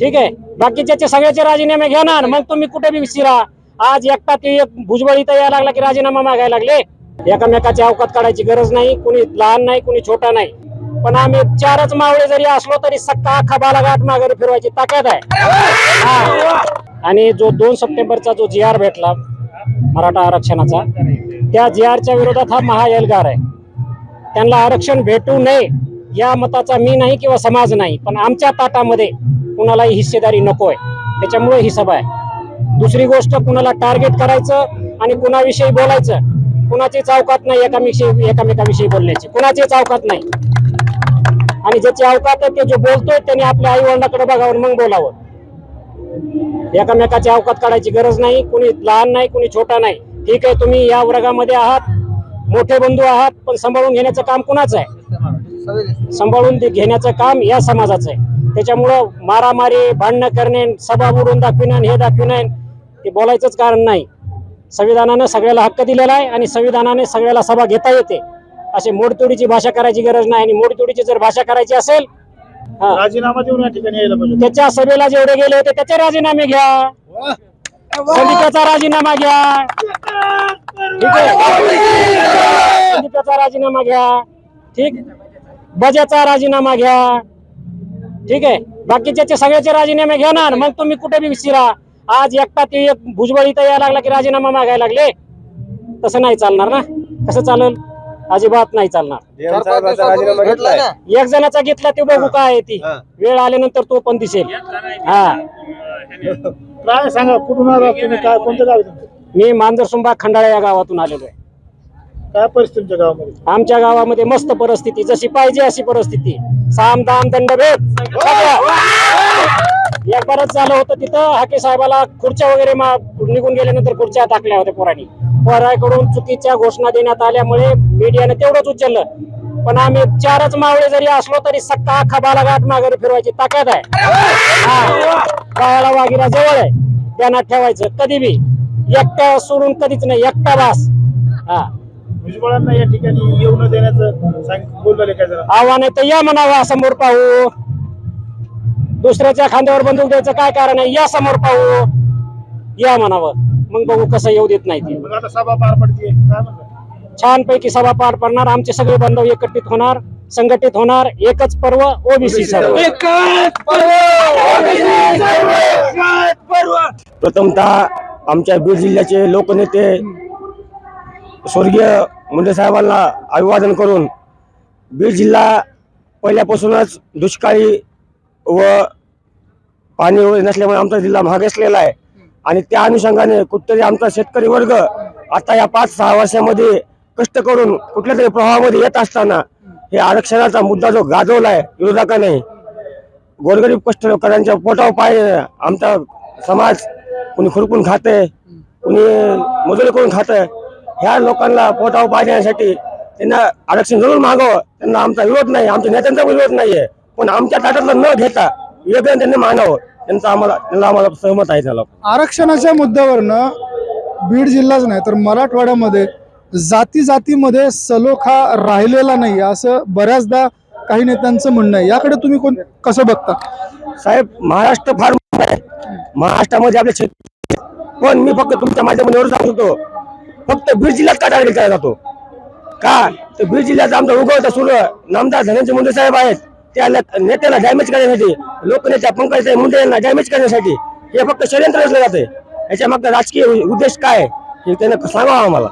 ठीक आहे? बाकीच्या सगळ्याचे राजीनामे घ्या ना मग तुम्ही कुठे बी शिरा आज एकटा ते एक भुजबळ इथं यायला लागला की राजीनामा मागायला लागले. एकामेकाची अवकात काढायची गरज नाही. कुणी लहान नाही कुणी छोटा नाही. पण आम्ही चारच मावळे जरी असलो तरी सक्का अख्खा बालाघाट माघारी फिरवायची ताकद आहे. आणि जो दोन सप्टेंबरचा जो जी आर भेटला मराठा आरक्षणाचा त्या जी आरच्या विरोधात हा महाएल्गार आहे. त्यांना आरक्षण भेटू नये या मताचा मी नाही किंवा समाज नाही पण आमच्या ताटामध्ये कुणालाही हिस्सेदारी नको आहे त्याच्यामुळे ही सभा आहे. दुसरी गोष्ट कुणाला टार्गेट करायचं आणि कुणाविषयी बोलायचं कुणाचे चौकात नाही एकाविषयी एकामेकाविषयी बोलण्याची. कुणाचे चौकात नाही. आणि ज्याची अवकात आहे ते जो बोलतोय त्याने आपल्या आई वडिलांकडे बघावं मग बोलावं. एकामेकाची अवकात काढायची गरज नाही. कुणी लहान नाही कुणी छोटा नाही. ठीक आहे तुम्ही या वर्गामध्ये आहात मोठे बंधू आहात पण सांभाळून घेण्याचं काम कुणाचं आहे? सांभाळून घेण्याचं काम या समाजाचं आहे. त्याच्यामुळं मारामारी भांडणं करणे सभा बुडून दाखविणं हे दाखविणं ते बोलायचंच कारण नाही. संविधानानं सगळ्याला हक्क दिलेला आहे आणि संविधानाने सगळ्याला सभा घेता येते. असे मोडतोडीची भाषा करायची गरज नाही आणि मोडतोडीची जर भाषा करायची असेल हा, राजीनामा देऊन या ठिकाणी यायला पाहिजे. त्याच्या सभेला जेवढे गेले होते त्याचे राजीनामे घ्या. संदीपाचा राजीनामा घ्या. ठीक आहे? संदीपाचा राजीनामा घ्या. ठीक? बजाचा राजीनामा घ्या. ठीक आहे? बाकीच्याचे सगळ्याचे राजीनामे घ्या ना मग तुम्ही कुठे बी शिरा आज एकटा ते एक भुजबळ इथं यायला लागला की राजीनामा मागायला लागले? तसं नाही चालणार ना? कसं चालेल? अजिबात नाही चालणार. एक जणाचा घेतला ते बघू काय आहे ती. वेळ आल्यानंतर तो पण दिसेल. हा. काय सांगा कुठून आला तुम्ही? काय कोणत्या गावी? मी मांजरसुंबा खंडाळा या गावातून आलेलो आहे. काय परिस्थिती तुमच्या गावामध्ये? आमच्या गावामध्ये मस्त परिस्थिती जशी पाहिजे अशी परिस्थिती. साम दाम दंडभेद सगळं. एक बरंच झालं होतं तिथं हाके साहेबाला खुर्च्या वगैरे मा- निघून गेल्यानंतर खुर्च्या टाकल्या होत्या पोरांनी. पोराकडून चुकीच्या घोषणा देण्यात आल्यामुळे मीडियाने तेवढंच उचललं. पण आम्ही चारच मावळे जरी असलो तरी सक्का खबाला गाठ माघारी फिरवायची ताकद आहे. हा. गावाला वागिरा जवळ आहे. त्यांना ठेवायचं कधी बी. एकटा सोडून कधीच नाही. एकटा बास हा. भुजबळांना या ठिकाणी येऊ न देण्याचं सांग बोलले काय जरा? आव्हान आहे तर या म्हणावा समोर पाहू. दुसऱ्याच्या खांद्यावर बंदूक द्यायचं काय कारण आहे? या समोर पाहू. या म्हणावं. मग बघू कसं येऊ देत नाही ते. मग आता सभा पार पडते काय म्हणतात? छानपैकी सभा पार पडणार. आमचे सगळे बांधव एकत्रित होणार संघटित होणार. एकच पर्व ओबीसी सर्व. प्रथमतः आमच्या बीड जिल्ह्याचे लोकनेते स्वर्गीय मुंडे साहेबांना अभिवादन करून बीड जिल्हा पहिल्यापासूनच दुष्काळी व पाणी वगैरे नसल्यामुळे आमचा जिल्हा महागसलेला आहे. आणि त्या अनुषंगाने कुठतरी आमचा शेतकरी वर्ग आता या पाच सहा वर्षामध्ये कष्ट करून कुठल्या तरी प्रवाहामध्ये येत असताना हे आरक्षणाचा मुद्दा जो गाजवला आहे विरोधकाने गोरगरीब कष्टकऱ्यांच्या पोटावर पाय आमचा समाज कुणी खुरपून खाते कुणी मजुरी करून खातं ह्या लोकांना पोटावर पाय देण्यासाठी त्यांना आरक्षण जरूर मागावं. त्यांना आमचा विरोध नाही आमच्या नेत्यांचा विरोध नाहीये. पण आमच्या ताटातलं न घेता वेगळं त्यांनी मानावं. त्यांचा आम्हाला त्यांना आम्हाला सहमत आहे त्याला. आरक्षणाच्या मुद्द्यावरनं बीड जिल्हाच नाही तर मराठवाड्यामध्ये जाती जातीमध्ये सलोखा राहिलेला नाही असं बऱ्याचदा काही नेत्यांचं म्हणणं आहे. याकडे तुम्ही कोण कसं बघता? साहेब महाराष्ट्र फार मोठा आहे. महाराष्ट्रामध्ये आपले शेत पण मी फक्त तुमच्या माध्यमातून एवढं सांगतो फक्त बीड जिल्ह्यात का टार्गेट केला जातो? का? तर बीड जिल्ह्यात आमचा उगवता सुरू. नामदार धनंजय मुंडे साहेब आहेत. त्या नेत्याला डॅमेज करण्यासाठी लोकनेत्या पंकज मुंडे यांना डॅमेज करण्यासाठी हे फक्त षडयंत्र रचलं जाते याच्या मागचा राजकीय उद्देश काय आहे हे त्यानं सांगावं आम्हाला.